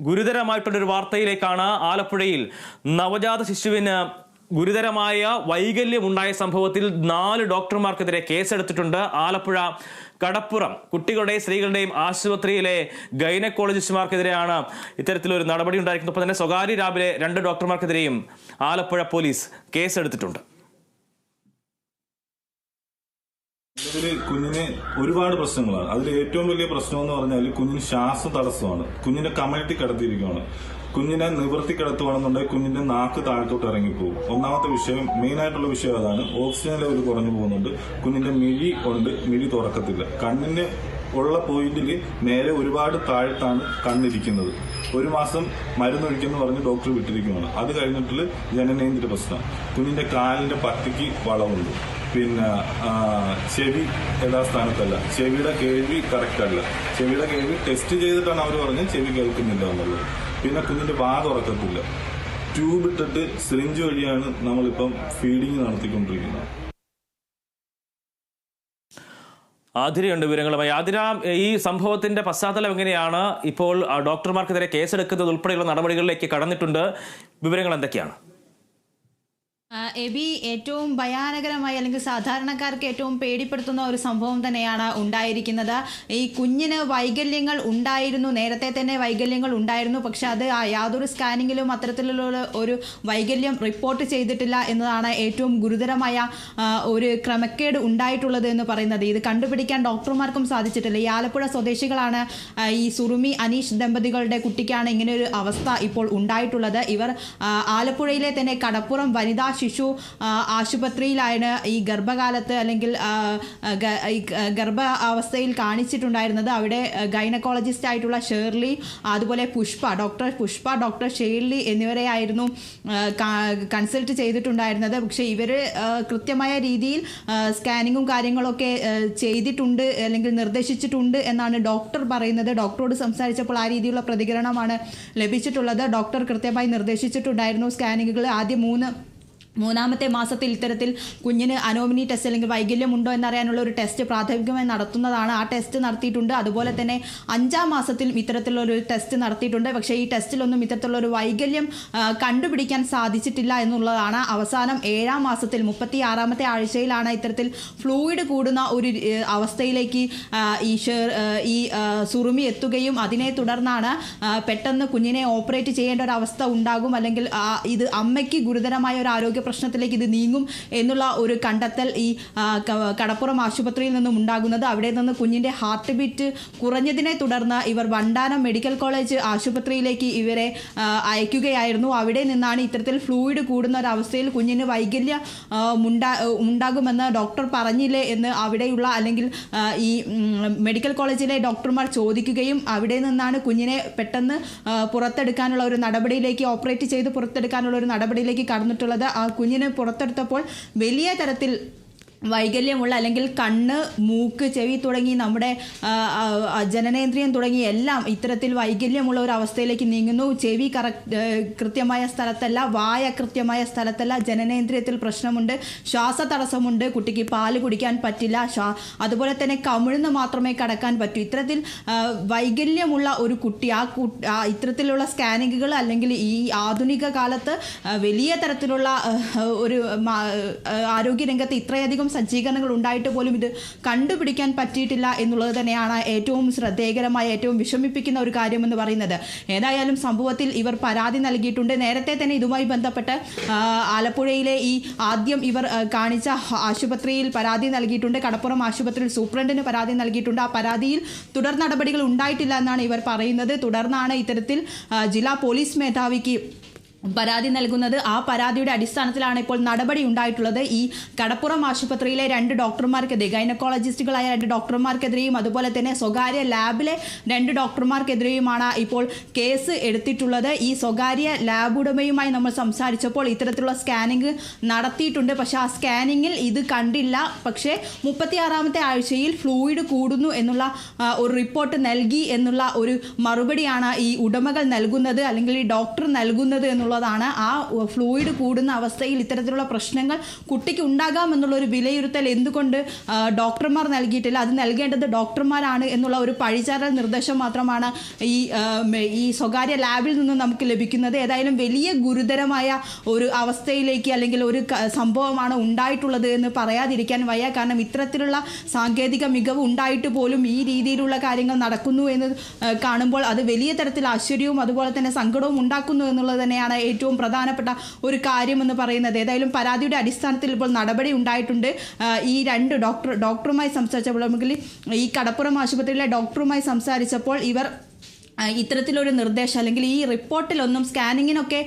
ഗുരുതരമായിട്ടുള്ളൊരു വാർത്തയിലേക്കാണ് ആലപ്പുഴയിൽ നവജാത ശിശുവിന് ഗുരുതരമായ വൈകല്യമുണ്ടായ സംഭവത്തിൽ നാല് ഡോക്ടർമാർക്കെതിരെ കേസെടുത്തിട്ടുണ്ട്. ആലപ്പുഴ കടപ്പുറം കുട്ടികളുടെയും സ്ത്രീകളുടെയും ആശുപത്രിയിലെ ഗൈനക്കോളജിസ്റ്റുമാർക്കെതിരെയാണ് ഇത്തരത്തിലൊരു നടപടി ഉണ്ടായിരിക്കുന്നത്. ഒപ്പം തന്നെ സ്വകാര്യ രാവിലെ രണ്ട് ഡോക്ടർമാർക്കെതിരെയും ആലപ്പുഴ പോലീസ് കേസെടുത്തിട്ടുണ്ട്. ഇതിൽ കുഞ്ഞിന് ഒരുപാട് പ്രശ്നങ്ങളാണ്. അതിൽ ഏറ്റവും വലിയ പ്രശ്നം എന്ന് പറഞ്ഞാൽ കുഞ്ഞിന് ശ്വാസം തടസ്സമാണ്. കുഞ്ഞിനെ കമഴ്ത്തി കിടത്തിയിരിക്കുകയാണ്. കുഞ്ഞിനെ നിവർത്തി കിടത്തുവാണെന്നുണ്ടെങ്കിൽ കുഞ്ഞിന്റെ നാക്ക് താഴത്തോട്ട് ഇറങ്ങിപ്പോകും. ഒന്നാമത്തെ വിഷയം മെയിൻ ആയിട്ടുള്ള വിഷയം അതാണ് ഓക്സിജൻ ലെവൽ കുറഞ്ഞു പോകുന്നുണ്ട്. കുഞ്ഞിന്റെ മിഴി ഉണ്ട് മിഴി തുറക്കത്തില്ല. കണ്ണിന് ഉള്ള പോയിന്റിൽ നേരെ ഒരുപാട് താഴത്താണ് കണ്ണിരിക്കുന്നത്. ഒരു മാസം മരുന്നൊഴിക്കെന്ന് പറഞ്ഞ് ഡോക്ടർ വിട്ടിരിക്കുകയാണ് അത് കഴിഞ്ഞിട്ടുള്ള ജനനേന്ദ്ര പ്രശ്നം. കുഞ്ഞിന്റെ കാലിന്റെ പത്തിക്ക് വളവുണ്ട്. പിന്നെ ചെവി യഥാസ്ഥാനത്തല്ല ചെവിയുടെ കേൾവി കറക്റ്റ് അല്ല. ചെവിയുടെ കേൾവി ടെസ്റ്റ് ചെയ്തിട്ടാണ് അവർ പറഞ്ഞത് ചെവി കേൾക്കുന്നില്ല എന്നുള്ളത്. പിന്നെ കുഞ്ഞിന്റെ വാ തുറക്കത്തില്ല ട്യൂബ് ഇട്ടിട്ട് സിറിഞ്ച് വഴിയാണ് നമ്മളിപ്പം ഫീഡിങ് നടത്തിക്കൊണ്ടിരിക്കുന്നത്. ആതിരയുണ്ട് വിവരങ്ങളുമായി. ആതിര ഈ സംഭവത്തിന്റെ പശ്ചാത്തലം എങ്ങനെയാണ്? ഇപ്പോൾ ഡോക്ടർമാർക്കെതിരെ കേസെടുക്കുന്നത് ഉൾപ്പെടെയുള്ള നടപടികളിലേക്ക് കടന്നിട്ടുണ്ട്. വിവരങ്ങൾ എന്തൊക്കെയാണ്? എബി ഏറ്റവും ഭയാനകരമായി അല്ലെങ്കിൽ സാധാരണക്കാർക്ക് ഏറ്റവും പേടിപ്പെടുത്തുന്ന ഒരു സംഭവം തന്നെയാണ് ഉണ്ടായിരിക്കുന്നത്. ഈ കുഞ്ഞിന് വൈകല്യങ്ങൾ ഉണ്ടായിരുന്നു. നേരത്തെ തന്നെ വൈകല്യങ്ങൾ ഉണ്ടായിരുന്നു. പക്ഷെ അത് യാതൊരു സ്കാനിങ്ങിലും അത്തരത്തിലുള്ള ഒരു വൈകല്യം റിപ്പോർട്ട് ചെയ്തിട്ടില്ല എന്നതാണ് ഏറ്റവും ഗുരുതരമായ ഒരു ക്രമക്കേട് ഉണ്ടായിട്ടുള്ളത് എന്ന് പറയുന്നത്. ഇത് കണ്ടുപിടിക്കാൻ ഡോക്ടർമാർക്കും സാധിച്ചിട്ടില്ല. ഈ ആലപ്പുഴ സ്വദേശികളാണ് ഈ സുറുമി അനീഷ് ദമ്പതികളുടെ കുട്ടിക്കാണ് ഇങ്ങനെ ഒരു അവസ്ഥ ഇപ്പോൾ ഉണ്ടായിട്ടുള്ളത്. ഇവർ ആലപ്പുഴയിലെ തന്നെ കടപ്പുറം വനിതാ ശിശു ആശുപത്രിയിലാണ് ഈ ഗർഭകാലത്ത് അല്ലെങ്കിൽ ഗർഭ അവസ്ഥയിൽ കാണിച്ചിട്ടുണ്ടായിരുന്നത്. അവിടെ ഗൈനക്കോളജിസ്റ്റ് ആയിട്ടുള്ള ഷേർലി അതുപോലെ Pushpa doctor Pushpa doctor Shirley എന്നിവരെ ആയിരുന്നു കൺസൾട്ട് ചെയ്തിട്ടുണ്ടായിരുന്നത്. പക്ഷേ ഇവർ കൃത്യമായ രീതിയിൽ സ്കാനിങ്ങും കാര്യങ്ങളൊക്കെ ചെയ്തിട്ടുണ്ട് അല്ലെങ്കിൽ നിർദ്ദേശിച്ചിട്ടുണ്ട് എന്നാണ് ഡോക്ടർ പറയുന്നത്. ഡോക്ടറോട് സംസാരിച്ചപ്പോൾ ആ രീതിയിലുള്ള പ്രതികരണമാണ് ലഭിച്ചിട്ടുള്ളത്. ഡോക്ടർ കൃത്യമായി നിർദ്ദേശിച്ചിട്ടുണ്ടായിരുന്നു സ്കാനിങ്ങുകൾ. ആദ്യം മൂന്ന് മൂന്നാമത്തെ മാസത്തിൽ ഇത്തരത്തിൽ കുഞ്ഞിന് അനോമിനി ടെസ്റ്റ് അല്ലെങ്കിൽ വൈകല്യം വൈകല്യമുണ്ടോ എന്നറിയാനുള്ള ഒരു ടെസ്റ്റ് പ്രാഥമികമായി നടത്തുന്നതാണ്. ആ ടെസ്റ്റ് നടത്തിയിട്ടുണ്ട്. അതുപോലെ തന്നെ അഞ്ചാം മാസത്തിൽ ഇത്തരത്തിലുള്ള ഒരു ടെസ്റ്റ് നടത്തിയിട്ടുണ്ട്. പക്ഷേ ഈ ടെസ്റ്റിലൊന്നും ഇത്തരത്തിലുള്ള ഒരു വൈകല്യം കണ്ടുപിടിക്കാൻ സാധിച്ചിട്ടില്ല എന്നുള്ളതാണ് അവസാനം ഏഴാം മാസത്തിൽ മുപ്പത്തി ആറാമത്തെ ആഴ്ചയിലാണ് ഇത്തരത്തിൽ ഫ്ലൂയിഡ് കൂടുന്ന ഒരു അവസ്ഥയിലേക്ക് ഈ ഈ സുറുമി എത്തുകയും അതിനെ തുടർന്നാണ് പെട്ടെന്ന് കുഞ്ഞിനെ ഓപ്പറേറ്റ് ചെയ്യേണ്ട ഒരു അവസ്ഥ ഉണ്ടാകും. അല്ലെങ്കിൽ ഇത് അമ്മയ്ക്ക് ഗുരുതരമായ ഒരു ആരോഗ്യ പ്രശ്നത്തിലേക്ക് ഇത് നീങ്ങും എന്നുള്ള ഒരു കണ്ടെത്തൽ ഈ കടപ്പുറം ആശുപത്രിയിൽ നിന്നും ഉണ്ടാകുന്നത്. അവിടെ നിന്ന് കുഞ്ഞിന്റെ ഹാർട്ട് ബീറ്റ് കുറഞ്ഞതിനെ തുടർന്ന് ഇവർ വണ്ടാനം മെഡിക്കൽ കോളേജ് ആശുപത്രിയിലേക്ക് ഇവരെ അയക്കുകയായിരുന്നു. അവിടെ നിന്നാണ് ഇത്തരത്തിൽ ഫ്ലൂയിഡ് കൂടുന്ന ഒരവസ്ഥയിൽ കുഞ്ഞിന് വൈകല്യ ഉണ്ടാകുമെന്ന് ഡോക്ടർ പറഞ്ഞില്ലേ എന്ന് അവിടെയുള്ള അല്ലെങ്കിൽ ഈ മെഡിക്കൽ കോളേജിലെ ഡോക്ടർമാർ ചോദിക്കുകയും അവിടെ നിന്നാണ് കുഞ്ഞിനെ പെട്ടെന്ന് പുറത്തെടുക്കാനുള്ള ഒരു നടപടിയിലേക്ക് ഓപ്പറേറ്റ് ചെയ്ത് പുറത്തെടുക്കാനുള്ള ഒരു നടപടിയിലേക്ക് കടന്നിട്ടുള്ളത്. ആ കുഞ്ഞിനെ പുറത്തെടുത്തപ്പോൾ വലിയ തരത്തിൽ വൈകല്യമുള്ള അല്ലെങ്കിൽ കണ്ണ് മൂക്ക് ചെവി തുടങ്ങി നമ്മുടെ ജനനേന്ദ്രിയം തുടങ്ങി എല്ലാം ഇത്തരത്തിൽ വൈകല്യമുള്ള ഒരു അവസ്ഥയിലേക്ക് നീങ്ങുന്നു. ചെവി കറ കൃത്യമായ സ്ഥലത്തല്ല വായ കൃത്യമായ സ്ഥലത്തല്ല ജനനേന്ദ്രിയത്തിൽ പ്രശ്നമുണ്ട് ശ്വാസ തടസ്സമുണ്ട് കുട്ടിക്ക് പാൽ കുടിക്കാൻ പറ്റില്ല അതുപോലെ തന്നെ കമിഴ്ന്ന് മാത്രമേ കടക്കാൻ പറ്റൂ. ഇത്തരത്തിൽ വൈകല്യമുള്ള ഒരു കുട്ടി ആ ഇത്തരത്തിലുള്ള സ്കാനിങ്ങുകൾ അല്ലെങ്കിൽ ഈ ആധുനിക കാലത്ത് വലിയ തരത്തിലുള്ള ഒരു ആരോഗ്യരംഗത്ത് ഇത്രയധികം സജ്ജീകരണങ്ങൾ ഉണ്ടായിട്ട് പോലും ഇത് കണ്ടുപിടിക്കാൻ പറ്റിയിട്ടില്ല എന്നുള്ളത് തന്നെയാണ് ഏറ്റവും ശ്രദ്ധേയകരമായ ഏറ്റവും വിഷമിപ്പിക്കുന്ന ഒരു കാര്യമെന്ന് പറയുന്നത്. ഏതായാലും സംഭവത്തിൽ ഇവർ പരാതി നൽകിയിട്ടുണ്ട്. നേരത്തെ തന്നെ ഇതുമായി ബന്ധപ്പെട്ട് ആലപ്പുഴയിലെ ഈ ആദ്യം ഇവർ കാണിച്ച ആശുപത്രിയിൽ പരാതി നൽകിയിട്ടുണ്ട്. കടപ്പുറം ആശുപത്രിയിൽ സൂപ്രണ്ടിന് പരാതി നൽകിയിട്ടുണ്ട്. ആ പരാതിയിൽ തുടർ നടപടികൾ ഉണ്ടായിട്ടില്ല എന്നാണ് ഇവർ പറയുന്നത്. തുടർന്നാണ് ഇത്തരത്തിൽ ജില്ലാ പോലീസ് മേധാവിക്ക് പരാതി നൽകുന്നത് ആ പരാതിയുടെ അടിസ്ഥാനത്തിലാണ് ഇപ്പോൾ നടപടി ഉണ്ടായിട്ടുള്ളത്. ഈ കടപ്പുറം ആശുപത്രിയിലെ രണ്ട് ഡോക്ടർമാർക്കെതിരെ ഗൈനക്കോളജിസ്റ്റുകളായ രണ്ട് ഡോക്ടർമാർക്കെതിരെയും അതുപോലെ തന്നെ സ്വകാര്യ ലാബിലെ രണ്ട് ഡോക്ടർമാർക്കെതിരെയുമാണ് ഇപ്പോൾ കേസ് എടുത്തിട്ടുള്ളത്. ഈ സ്വകാര്യ ലാബ് ഉടമയുമായി നമ്മൾ സംസാരിച്ചപ്പോൾ ഇത്തരത്തിലുള്ള സ്കാനിങ് നടത്തിയിട്ടുണ്ട്. പക്ഷേ ആ സ്കാനിങ്ങിൽ ഇത് കണ്ടില്ല. പക്ഷേ മുപ്പത്തിയാറാമത്തെ ആഴ്ചയിൽ ഫ്ലൂയിഡ് കൂടുന്നു എന്നുള്ള ഒരു റിപ്പോർട്ട് നൽകി എന്നുള്ള ഒരു മറുപടിയാണ് ഈ ഉടമകൾ നൽകുന്നത് അല്ലെങ്കിൽ ഈ ഡോക്ടർ നൽകുന്നത് എന്നുള്ള എന്നുള്ളതാണ് ആ ഫ്ലൂയിഡ് കൂടുന്ന അവസ്ഥയിൽ ഇത്തരത്തിലുള്ള പ്രശ്നങ്ങൾ കുട്ടിക്ക് ഉണ്ടാകാമെന്നുള്ള ഒരു വിലയിരുത്തൽ എന്തുകൊണ്ട് ഡോക്ടർമാർ നൽകിയിട്ടില്ല. അത് നൽകേണ്ടത് ഡോക്ടർമാരാണ് എന്നുള്ള ഒരു പഴിചാരൽ നിർദ്ദേശം മാത്രമാണ് ഈ ഈ സ്വകാര്യ ലാബിൽ നിന്ന് നമുക്ക് ലഭിക്കുന്നത്. ഏതായാലും വലിയ ഗുരുതരമായ ഒരു അവസ്ഥയിലേക്ക് അല്ലെങ്കിൽ ഒരു സംഭവമാണ് ഉണ്ടായിട്ടുള്ളത് എന്ന് പറയാതിരിക്കാൻ വയ്യ. കാരണം ഇത്തരത്തിലുള്ള സാങ്കേതിക മികവ് ഉണ്ടായിട്ട് പോലും ഈ രീതിയിലുള്ള കാര്യങ്ങൾ നടക്കുന്നു എന്ന് കാണുമ്പോൾ അത് വലിയ തരത്തിൽ ആശ്ചര്യവും അതുപോലെ തന്നെ സങ്കടവും ഉണ്ടാക്കുന്നു എന്നുള്ളത് തന്നെയാണ് ഏറ്റവും പ്രധാനപ്പെട്ട ഒരു കാര്യം എന്ന് പറയുന്നത് ഏതായാലും പരാതിയുടെ അടിസ്ഥാനത്തിൽ ഇപ്പോൾ നടപടി ഉണ്ടായിട്ടുണ്ട്. ഈ രണ്ട് ഡോക്ടർ ഡോക്ടറുമായി സംസാരിച്ചപ്പോൾ നമുക്ക് ഈ കടപ്പുറം ആശുപത്രിയിലെ ഡോക്ടറുമായി സംസാരിച്ചപ്പോൾ ഇവർ ഇത്തരത്തിലൊരു നിർദ്ദേശം അല്ലെങ്കിൽ ഈ റിപ്പോർട്ടിലൊന്നും സ്കാനിങ്ങിനൊക്കെ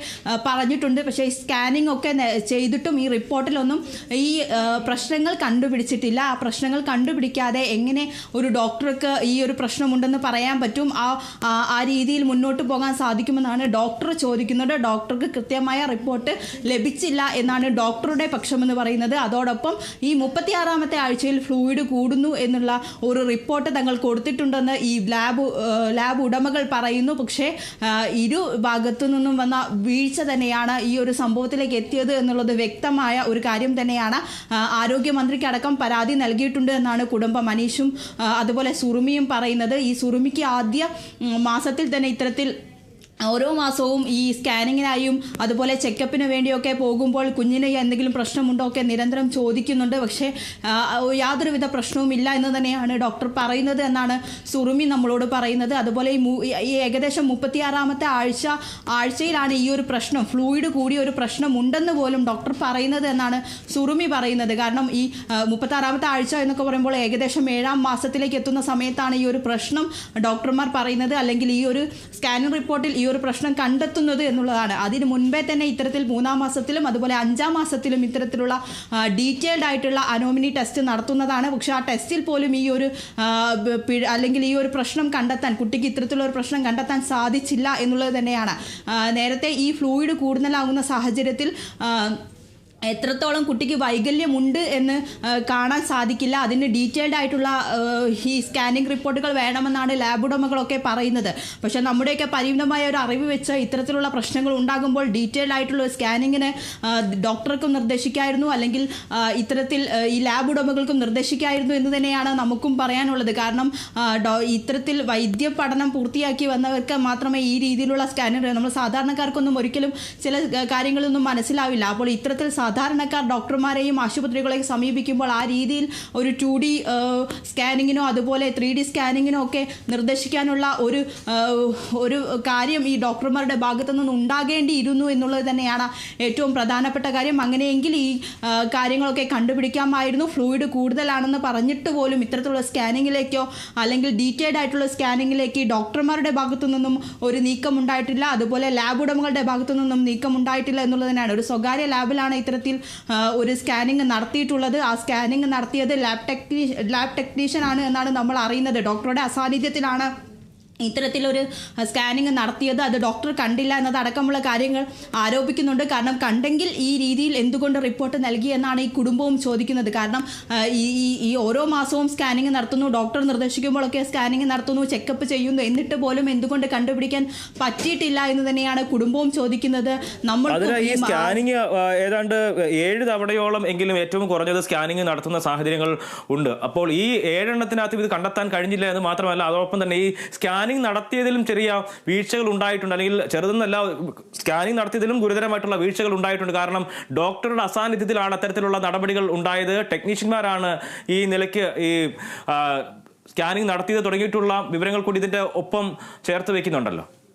പറഞ്ഞിട്ടുണ്ട്. പക്ഷേ ഈ സ്കാനിങ് ഒക്കെ ചെയ്തിട്ടും ഈ റിപ്പോർട്ടിലൊന്നും ഈ പ്രശ്നങ്ങൾ കണ്ടുപിടിച്ചിട്ടില്ല. ആ പ്രശ്നങ്ങൾ കണ്ടുപിടിക്കാതെ എങ്ങനെ ഒരു ഡോക്ടർക്ക് ഈ ഒരു പ്രശ്നമുണ്ടെന്ന് പറയാൻ പറ്റും? ആ ആ രീതിയിൽ മുന്നോട്ട് പോകാൻ സാധിക്കുമെന്നാണ് ഡോക്ടർ ചോദിക്കുന്നത്. ഡോക്ടർക്ക് കൃത്യമായ റിപ്പോർട്ട് ലഭിച്ചില്ല എന്നാണ് ഡോക്ടറുടെ പക്ഷമെന്ന് പറയുന്നത്. അതോടൊപ്പം ഈ മുപ്പത്തിയാറാമത്തെ ആഴ്ചയിൽ ഫ്ലൂയിഡ് കൂടുന്നു എന്നുള്ള ഒരു റിപ്പോർട്ട് തങ്ങൾ കൊടുത്തിട്ടുണ്ടെന്ന് ഈ ലാബ് ലാബ് ഉടമകൾ പറയുന്നു. പക്ഷേ ഇരു ഭാഗത്തു നിന്നും വന്ന വീഴ്ച തന്നെയാണ് ഈ ഒരു സംഭവത്തിലേക്ക് എത്തിയത് എന്നുള്ളത് വ്യക്തമായ ഒരു കാര്യം തന്നെയാണ്. ആരോഗ്യമന്ത്രിക്കടക്കം പരാതി നൽകിയിട്ടുണ്ട് എന്നാണ് കുടുംബം മനീഷും അതുപോലെ സുറുമിയും പറയുന്നത്. ഈ സുറുമിക്ക് ആദ്യ മാസത്തിൽ തന്നെ ഇത്തരത്തിൽ ഓരോ മാസവും ഈ സ്കാനിങ്ങിനായും അതുപോലെ ചെക്കപ്പിന് വേണ്ടിയൊക്കെ പോകുമ്പോൾ കുഞ്ഞിന് എന്തെങ്കിലും പ്രശ്നമുണ്ടോ ഒക്കെ നിരന്തരം ചോദിക്കുന്നുണ്ട്. പക്ഷേ യാതൊരുവിധ പ്രശ്നവും ഇല്ല എന്ന് തന്നെയാണ് ഡോക്ടർ പറയുന്നത് എന്നാണ് സുറുമി നമ്മളോട് പറയുന്നത്. അതുപോലെ ഈ ഏകദേശം മുപ്പത്തിയാറാമത്തെ ആഴ്ച ആഴ്ചയിലാണ് ഈ ഒരു പ്രശ്നം ഫ്ലൂയിഡ് കൂടിയ ഒരു പ്രശ്നം ഉണ്ടെന്ന് പോലും ഡോക്ടർ പറയുന്നത് എന്നാണ് സുറുമി പറയുന്നത്. കാരണം ഈ മുപ്പത്താറാമത്തെ ആഴ്ച എന്നൊക്കെ പറയുമ്പോൾ ഏകദേശം ഏഴാം മാസത്തിലേക്ക് എത്തുന്ന സമയത്താണ് ഈ ഒരു പ്രശ്നം ഡോക്ടർമാർ പറയുന്നത്. അല്ലെങ്കിൽ ഈ ഒരു സ്കാനിങ് റിപ്പോർട്ടിൽ ഈ ഒരു പ്രശ്നം കണ്ടെത്തുന്നത് എന്നുള്ളതാണ്. അതിന് മുൻപേ തന്നെ ഇത്തരത്തിൽ മൂന്നാം മാസത്തിലും അതുപോലെ അഞ്ചാം മാസത്തിലും ഇത്തരത്തിലുള്ള ഡീറ്റെയിൽഡ് ആയിട്ടുള്ള അനോമിനി ടെസ്റ്റ് നടത്തുന്നതാണ്. പക്ഷെ ആ ടെസ്റ്റിൽ പോലും ഈ ഒരു അല്ലെങ്കിൽ ഈ ഒരു പ്രശ്നം കണ്ടെത്താൻ കുട്ടിക്ക് ഇത്തരത്തിലുള്ള ഒരു പ്രശ്നം കണ്ടെത്താൻ സാധിച്ചില്ല എന്നുള്ളത് തന്നെയാണ്. നേരത്തെ ഈ ഫ്ലൂയിഡ് കൂടുതലാകുന്ന സാഹചര്യത്തിൽ എത്രത്തോളം കുട്ടിക്ക് വൈകല്യമുണ്ട് എന്ന് കാണാൻ സാധിക്കില്ല. അതിന് ഡീറ്റെയിൽഡ് ആയിട്ടുള്ള ഈ സ്കാനിങ് റിപ്പോർട്ടുകൾ വേണമെന്നാണ് ലാബ് ഉടമകളൊക്കെ പറയുന്നത്. പക്ഷേ നമ്മുടെയൊക്കെ പരിമിതമായ ഒരു അറിവ് വെച്ച് ഇത്തരത്തിലുള്ള പ്രശ്നങ്ങൾ ഉണ്ടാകുമ്പോൾ ഡീറ്റെയിൽഡ് ആയിട്ടുള്ള സ്കാനിങ്ങിന് ഡോക്ടർക്കും നിർദ്ദേശിക്കായിരുന്നു. അല്ലെങ്കിൽ ഇത്തരത്തിൽ ഈ ലാബ് ഉടമകൾക്കും നിർദ്ദേശിക്കായിരുന്നു എന്ന് തന്നെയാണ് നമുക്കും പറയാനുള്ളത്. കാരണം ഇത്തരത്തിൽ വൈദ്യ പഠനം പൂർത്തിയാക്കി വന്നവർക്ക് മാത്രമേ ഈ രീതിയിലുള്ള സ്കാനിങ് നമ്മൾ സാധാരണക്കാർക്കൊന്നും ഒരിക്കലും ചില കാര്യങ്ങളൊന്നും മനസ്സിലാവില്ല. അപ്പോൾ ഇത്തരത്തിൽ സാധാരണക്കാർ ഡോക്ടർമാരെയും ആശുപത്രികളെയും സമീപിക്കുമ്പോൾ ആ രീതിയിൽ ഒരു ടു ഡി സ്കാനിങ്ങിനോ അതുപോലെ ത്രീ ഡി സ്കാനിങ്ങിനോ ഒക്കെ നിർദ്ദേശിക്കാനുള്ള ഒരു ഒരു കാര്യം ഈ ഡോക്ടർമാരുടെ ഭാഗത്തു നിന്ന് ഉണ്ടാകേണ്ടിയിരുന്നു എന്നുള്ളത് തന്നെയാണ് ഏറ്റവും പ്രധാനപ്പെട്ട കാര്യം. അങ്ങനെയെങ്കിൽ ഈ കാര്യങ്ങളൊക്കെ കണ്ടുപിടിക്കാമായിരുന്നു. ഫ്ലൂയിഡ് കൂടുതലാണെന്ന് പറഞ്ഞിട്ട് പോലും ഇത്തരത്തിലുള്ള സ്കാനിങ്ങിലേക്കോ അല്ലെങ്കിൽ ഡീറ്റെയിൽഡ് ആയിട്ടുള്ള സ്കാനിങ്ങിലേക്ക് ഡോക്ടർമാരുടെ ഭാഗത്തു നിന്നും ഒരു നീക്കം ഉണ്ടായിട്ടില്ല അതുപോലെ ലാബ് ഉടമകളുടെ ഭാഗത്തു നിന്നും നീക്കം ഉണ്ടായിട്ടില്ല എന്നുള്ളത് തന്നെയാണ് ഒരു സ്വകാര്യ ലാബിലാണ് ഇത്തരത്തിൽ ആ, ഒരു സ്കാനിങ് നടത്തിയിട്ടുള്ളത്. ആ സ്കാനിങ് നടത്തിയത് ലാബ് ടെക്നീ ലാബ് ടെക്നീഷ്യൻ ആണ് എന്നാണ് നമ്മൾ അറിയുന്നത്. ഡോക്ടറുടെ അസാന്നിധ്യത്തിലാണ്. ഇത്തരത്തിലൊരു സ്കാനിങ് നടത്തിയത് അത് ഡോക്ടർ കണ്ടില്ല എന്നതടക്കമുള്ള കാര്യങ്ങൾ ആരോപിക്കുന്നുണ്ട്. കാരണം കണ്ടെങ്കിൽ ഈ രീതിയിൽ എന്തുകൊണ്ട് റിപ്പോർട്ട് നൽകി എന്നാണ് ഈ കുടുംബവും ചോദിക്കുന്നത്. കാരണം ഈ ഈ ഓരോ മാസവും സ്കാനിങ് നടത്തുന്നു ഡോക്ടർ നിർദ്ദേശിക്കുമ്പോഴൊക്കെ സ്കാനിങ് നടത്തുന്നു ചെക്കപ്പ് ചെയ്യുന്നു. എന്നിട്ട് പോലും എന്തുകൊണ്ട് കണ്ടുപിടിക്കാൻ പറ്റിയിട്ടില്ല എന്ന് തന്നെയാണ് കുടുംബവും ചോദിക്കുന്നത്. നമ്മൾ ഈ സ്കാനിങ് ഏതാണ്ട് ഏഴ് തവണയോളം എങ്കിലും ഏറ്റവും കുറഞ്ഞത് സ്കാനിങ് നടത്തുന്ന സാഹചര്യങ്ങൾ ഉണ്ട്. അപ്പോൾ ഈ ഏഴെണ്ണത്തിനകത്ത് ഇത് കണ്ടെത്താൻ കഴിഞ്ഞില്ല എന്ന് മാത്രമല്ല അതോടൊപ്പം തന്നെ ഈ സ്കാനിങ് നടത്തിയതിലും ചെറിയ വീഴ്ചകൾ ഉണ്ടായിട്ടുണ്ട്. അല്ലെങ്കിൽ ചെറുതെന്നല്ല സ്കാനിങ് നടത്തിയതിലും ഗുരുതരമായിട്ടുള്ള വീഴ്ചകൾ ഉണ്ടായിട്ടുണ്ട്. കാരണം ഡോക്ടറുടെ അസാന്നിധ്യത്തിലാണ് അത്തരത്തിലുള്ള നടപടികൾ ഉണ്ടായത്. ടെക്നീഷ്യന്മാരാണ് ഈ നിലയ്ക്ക് ഈ സ്കാനിങ് നടത്തിയത് തുടങ്ങിയിട്ടുള്ള വിവരങ്ങൾ കൂടി ഇതിന്റെ ഒപ്പം ചേർത്ത് വെക്കുന്നുണ്ടല്ലോ ഏഹ്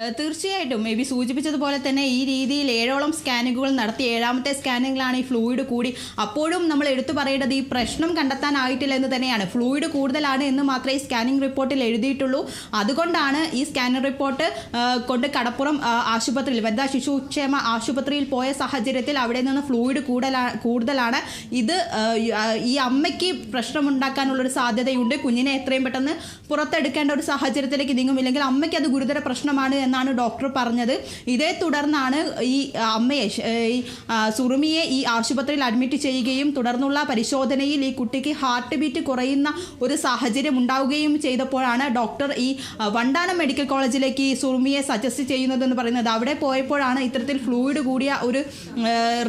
തീർച്ചയായിട്ടും. മേ ബി സൂചിപ്പിച്ചതുപോലെ തന്നെ ഈ രീതിയിൽ ഏഴോളം സ്കാനിങ്ങുകൾ നടത്തി ഏഴാമത്തെ സ്കാനിങ്ങിലാണ് ഈ ഫ്ലൂയിഡ് കൂടി. അപ്പോഴും നമ്മൾ എടുത്തു പറയേണ്ടത് ഈ പ്രശ്നം കണ്ടെത്താനായിട്ടില്ല എന്ന് തന്നെയാണ്. ഫ്ലൂയിഡ് കൂടുതലാണ് എന്ന് മാത്രമേ ഈ സ്കാനിങ് റിപ്പോർട്ടിൽ എഴുതിയിട്ടുള്ളൂ. അതുകൊണ്ടാണ് ഈ സ്കാനർ റിപ്പോർട്ട് കൊണ്ട് കടപ്പുറം ആശുപത്രിയിൽ വനിതാ ശിശുക്ഷേമ ആശുപത്രിയിൽ പോയ സാഹചര്യത്തിൽ അവിടെ നിന്ന് ഫ്ലൂയിഡ് കൂടുതലാണ് കൂടുതലാണ്. ഇത് ഈ അമ്മയ്ക്ക് പ്രശ്നമുണ്ടാക്കാനുള്ളൊരു സാധ്യതയുണ്ട്. കുഞ്ഞിനെ എത്രയും പെട്ടെന്ന് പുറത്തെടുക്കേണ്ട ഒരു സാഹചര്യത്തിലേക്ക് നീങ്ങും. ഇല്ലെങ്കിൽ അമ്മയ്ക്ക് അത് ഗുരുതര പ്രശ്നമാണ് എന്നാണ് ഡോക്ടർ പറഞ്ഞത്. ഇതേ തുടർന്നാണ് ഈ അമ്മയെ ഈ സുറുമിയെ ഈ ആശുപത്രിയിൽ അഡ്മിറ്റ് ചെയ്യുകയും തുടർന്നുള്ള പരിശോധനയിൽ ഈ കുട്ടിക്ക് ഹാർട്ട് ബീറ്റ് കുറയുന്ന ഒരു സാഹചര്യം ഉണ്ടാവുകയും ചെയ്തപ്പോഴാണ് ഡോക്ടർ ഈ വണ്ടാനം മെഡിക്കൽ കോളേജിലേക്ക് ഈ സുറുമിയെ സജസ്റ്റ് ചെയ്യുന്നതെന്ന് പറയുന്നത്. അവിടെ പോയപ്പോഴാണ് ഇത്തരത്തിൽ ഫ്ലൂയിഡ് കൂടിയ ഒരു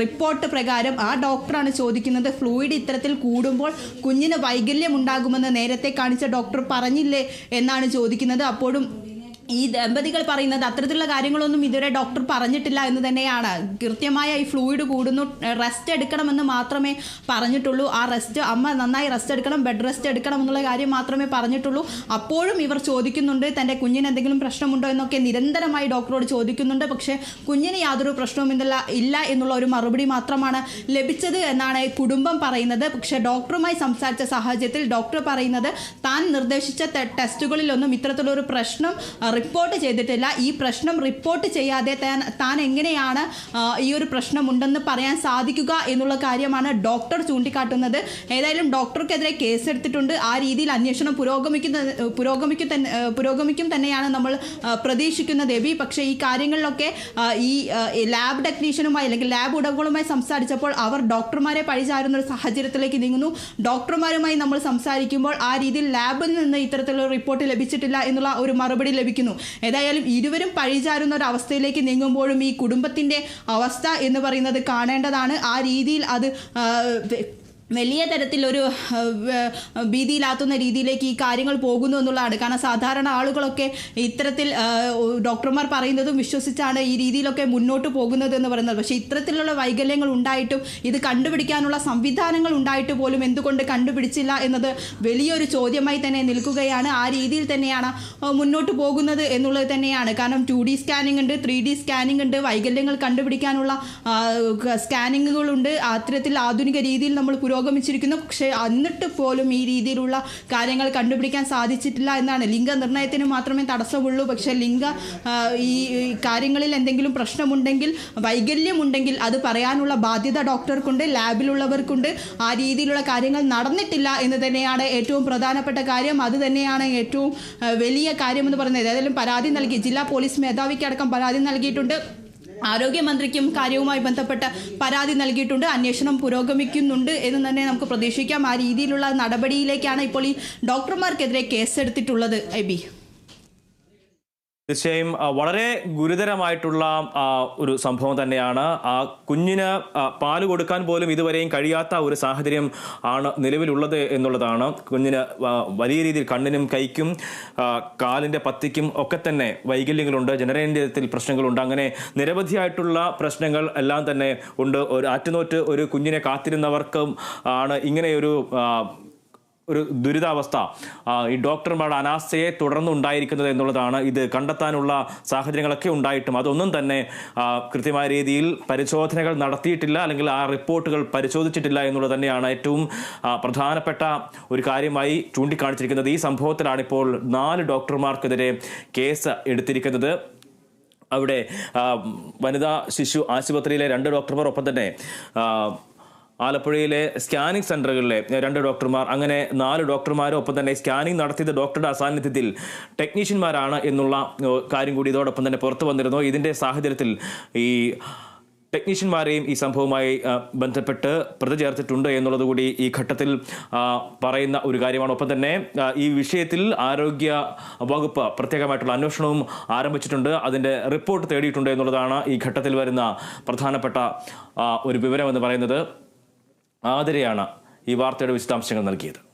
റിപ്പോർട്ട് പ്രകാരം ആ ഡോക്ടറാണ് ചോദിക്കുന്നത്. ഫ്ലൂയിഡ് ഇത്തരത്തിൽ കൂടുമ്പോൾ കുഞ്ഞിന് വൈകല്യം ഉണ്ടാകുമെന്ന് നേരത്തെ കാണിച്ച ഡോക്ടർ പറഞ്ഞില്ലേ എന്നാണ് ചോദിക്കുന്നത്. അപ്പോഴും ഈ ദമ്പതികൾ പറയുന്നത് അത്തരത്തിലുള്ള കാര്യങ്ങളൊന്നും ഇതുവരെ ഡോക്ടർ പറഞ്ഞിട്ടില്ല എന്ന് തന്നെയാണ്. കൃത്യമായ ഈ ഫ്ലൂയിഡ് കൂടുന്നു. റെസ്റ്റ് എടുക്കണമെന്ന് മാത്രമേ പറഞ്ഞിട്ടുള്ളൂ. ആ റെസ്റ്റ് അമ്മ നന്നായി റെസ്റ്റ് എടുക്കണം ബെഡ് റെസ്റ്റ് എടുക്കണം എന്നുള്ള കാര്യം മാത്രമേ പറഞ്ഞിട്ടുള്ളൂ. അപ്പോഴും ഇവർ ചോദിക്കുന്നുണ്ട് തന്റെ കുഞ്ഞിന് എന്തെങ്കിലും പ്രശ്നമുണ്ടോ? എന്നൊക്കെ നിരന്തരമായി ഡോക്ടറോട് ചോദിക്കുന്നുണ്ട്. പക്ഷേ കുഞ്ഞിന് യാതൊരു പ്രശ്നവും ഇന്നല്ല ഇല്ല എന്നുള്ള ഒരു മറുപടി മാത്രമാണ് ലഭിച്ചത് എന്നാണ് കുടുംബം പറയുന്നത്. പക്ഷേ ഡോക്ടറുമായി സംസാരിച്ച സാഹചര്യത്തിൽ ഡോക്ടർ പറയുന്നത് താൻ നിർദ്ദേശിച്ച ടെസ്റ്റുകളിലൊന്നും ഇത്തരത്തിലൊരു പ്രശ്നം റിപ്പോർട്ട് ചെയ്തിട്ടില്ല. ഈ പ്രശ്നം റിപ്പോർട്ട് ചെയ്യാതെ താൻ എങ്ങനെയാണ് ഈ ഒരു പ്രശ്നമുണ്ടെന്ന് പറയാൻ സാധിക്കുക എന്നുള്ള കാര്യമാണ് ഡോക്ടർ ചൂണ്ടിക്കാട്ടുന്നത്. ഏതായാലും ഡോക്ടർക്കെതിരെ കേസെടുത്തിട്ടുണ്ട്. ആ രീതിയിൽ അന്വേഷണം പുരോഗമിക്കുന്ന പുരോഗമിക്കും തന്നെ പുരോഗമിക്കും തന്നെയാണ് നമ്മൾ പ്രതീക്ഷിക്കുന്നത്. എബി പക്ഷേ ഈ കാര്യങ്ങളിലൊക്കെ ഈ ലാബ് ടെക്നീഷ്യനുമായി അല്ലെങ്കിൽ ലാബ് ഉടമകളുമായി സംസാരിച്ചപ്പോൾ അവർ ഡോക്ടർമാരെ പഴിചാരുന്ന ഒരു സാഹചര്യത്തിലേക്ക് നീങ്ങുന്നു. ഡോക്ടർമാരുമായി നമ്മൾ സംസാരിക്കുമ്പോൾ ആ രീതിയിൽ ലാബിൽ നിന്ന് ഇത്തരത്തിലുള്ള റിപ്പോർട്ട് ലഭിച്ചിട്ടില്ല എന്നുള്ള ഒരു മറുപടി ലഭിക്കുന്നു. ഏതായാലും ഇരുവരും പഴിചാരുന്ന ഒരു അവസ്ഥയിലേക്ക് നീങ്ങുമ്പോഴും ഈ കുടുംബത്തിന്റെ അവസ്ഥ എന്ന് പറയുന്നത് കാണേണ്ടതാണ്. ആ രീതിയിൽ അത് വലിയ തരത്തിലൊരു ഭീതിയിലാത്തുന്ന രീതിയിലേക്ക് ഈ കാര്യങ്ങൾ പോകുന്നു എന്നുള്ളതാണ്. കാരണം സാധാരണ ആളുകളൊക്കെ ഇത്തരത്തിൽ ഡോക്ടർമാർ പറയുന്നതും വിശ്വസിച്ചാണ് ഈ രീതിയിലൊക്കെ മുന്നോട്ട് പോകുന്നത് എന്ന് പറയുന്നത്. പക്ഷേ ഇത്തരത്തിലുള്ള വൈകല്യങ്ങൾ ഉണ്ടായിട്ടും ഇത് കണ്ടുപിടിക്കാനുള്ള സംവിധാനങ്ങൾ ഉണ്ടായിട്ട് പോലും എന്തുകൊണ്ട് കണ്ടുപിടിച്ചില്ല എന്നത് വലിയൊരു ചോദ്യമായി തന്നെ നിൽക്കുകയാണ്. ആ രീതിയിൽ തന്നെയാണ് മുന്നോട്ട് പോകുന്നത് എന്നുള്ളത് തന്നെയാണ്. കാരണം ടു ഡി സ്കാനിംഗ് ഉണ്ട് ത്രീ ഡി സ്കാനിംഗ് ഉണ്ട് വൈകല്യങ്ങൾ കണ്ടുപിടിക്കാനുള്ള സ്കാനിങ്ങുകളുണ്ട് അത്തരത്തിൽ ആധുനിക രീതിയിൽ നമ്മൾ പുരോഗമിച്ചിരിക്കുന്നു. പക്ഷേ എന്നിട്ട് പോലും ഈ രീതിയിലുള്ള കാര്യങ്ങൾ കണ്ടുപിടിക്കാൻ സാധിച്ചിട്ടില്ല എന്നാണ്. ലിംഗ നിർണയത്തിന് മാത്രമേ തടസ്സമുള്ളൂ. പക്ഷേ ലിംഗ ഈ കാര്യങ്ങളിൽ എന്തെങ്കിലും പ്രശ്നമുണ്ടെങ്കിൽ വൈകല്യമുണ്ടെങ്കിൽ അത് പറയാനുള്ള ബാധ്യത ഡോക്ടർക്കുണ്ട് ലാബിലുള്ളവർക്കുണ്ട്. ആ രീതിയിലുള്ള കാര്യങ്ങൾ നടന്നിട്ടില്ല എന്ന് തന്നെയാണ് ഏറ്റവും പ്രധാനപ്പെട്ട കാര്യം. അത് തന്നെയാണ് ഏറ്റവും വലിയ കാര്യമെന്ന് പറയുന്നത്. ഏതായാലും പരാതി നൽകി. ജില്ലാ പോലീസ് മേധാവിക്കടക്കം പരാതി നൽകിയിട്ടുണ്ട്. ആരോഗ്യമന്ത്രിക്കും കാര്യവുമായി ബന്ധപ്പെട്ട് പരാതി നൽകിയിട്ടുണ്ട്. അന്വേഷണം പുരോഗമിക്കുന്നുണ്ട് എന്ന് തന്നെ നമുക്ക് പ്രതീക്ഷിക്കാം. ആ രീതിയിലുള്ള നടപടിയിലേക്കാണ് ഇപ്പോൾ ഈ ഡോക്ടർമാർക്കെതിരെ കേസെടുത്തിട്ടുള്ളത് എബി തീർച്ചയായും വളരെ ഗുരുതരമായിട്ടുള്ള ഒരു സംഭവം തന്നെയാണ്. ആ കുഞ്ഞിന് പാൽ കൊടുക്കാൻ പോലും ഇതുവരെയും കഴിയാത്ത ഒരു സാഹചര്യം ആണ് നിലവിലുള്ളത് എന്നുള്ളതാണ്. കുഞ്ഞിന് വലിയ രീതിയിൽ കണ്ണിനും കൈക്കും കാലിന്റെ പത്തിക്കും ഒക്കെ തന്നെ വൈകല്യങ്ങളുണ്ട് ജനനേന്ദ്രിയത്തിൽ പ്രശ്നങ്ങളുണ്ട്. അങ്ങനെ നിരവധിയായിട്ടുള്ള പ്രശ്നങ്ങൾ എല്ലാം തന്നെ ഉണ്ട്. ഒരു ആറ്റുനോറ്റ് ഒരു കുഞ്ഞിനെ കാത്തിരുന്നവർക്കും ആണ് ഇങ്ങനെയൊരു ഒരു ദുരിതാവസ്ഥ ഈ ഡോക്ടർമാരുടെ അനാസ്ഥയെ തുടർന്നുണ്ടായിരിക്കുന്നത് എന്നുള്ളതാണ് ഇത് കണ്ടെത്താനുള്ള സാഹചര്യങ്ങളൊക്കെ ഉണ്ടായിട്ടും. അതൊന്നും തന്നെ കൃത്യമായ രീതിയിൽ പരിശോധനകൾ നടത്തിയിട്ടില്ല അല്ലെങ്കിൽ ആ റിപ്പോർട്ടുകൾ പരിശോധിച്ചിട്ടില്ല എന്നുള്ളത് തന്നെയാണ് ഏറ്റവും പ്രധാനപ്പെട്ട ഒരു കാര്യമായി ചൂണ്ടിക്കാണിച്ചിരിക്കുന്നത്. ഈ സംഭവത്തിലാണ് ഇപ്പോൾ നാല് ഡോക്ടർമാർക്കെതിരെ കേസ് എടുത്തിരിക്കുന്നത്. അവിടെ വനിതാ ശിശു ആശുപത്രിയിലെ രണ്ട് ഡോക്ടർമാർ ഒപ്പം തന്നെ ആലപ്പുഴയിലെ സ്കാനിംഗ് സെന്ററുകളിലെ രണ്ട് ഡോക്ടർമാർ അങ്ങനെ നാല് ഡോക്ടർമാരും ഒപ്പം തന്നെ സ്കാനിംഗ് നടത്തിയത് ഡോക്ടറുടെ അസാന്നിധ്യത്തിൽ ടെക്നീഷ്യന്മാരാണ് എന്നുള്ള കാര്യം കൂടി ഇതോടൊപ്പം തന്നെ പുറത്തു വന്നിരുന്നു. ഇതിന്റെ സാഹചര്യത്തിൽ ഈ ടെക്നീഷ്യന്മാരെയും ഈ സംഭവവുമായി ബന്ധപ്പെട്ട് പ്രതി ചേർത്തിട്ടുണ്ട് എന്നുള്ളത് കൂടി ഈ ഘട്ടത്തിൽ പറയുന്ന ഒരു കാര്യമാണ്. ഒപ്പം തന്നെ ഈ വിഷയത്തിൽ ആരോഗ്യ വകുപ്പ് പ്രത്യേകമായിട്ടുള്ള അന്വേഷണവും ആരംഭിച്ചിട്ടുണ്ട്. അതിന്റെ റിപ്പോർട്ട് തേടിയിട്ടുണ്ട് എന്നുള്ളതാണ് ഈ ഘട്ടത്തിൽ വരുന്ന പ്രധാനപ്പെട്ട ഒരു വിവരം എന്ന് പറയുന്നത്. ആതിരയാണ് ഈ വാർത്തയുടെ വിശദാംശങ്ങൾ നൽകിയത്.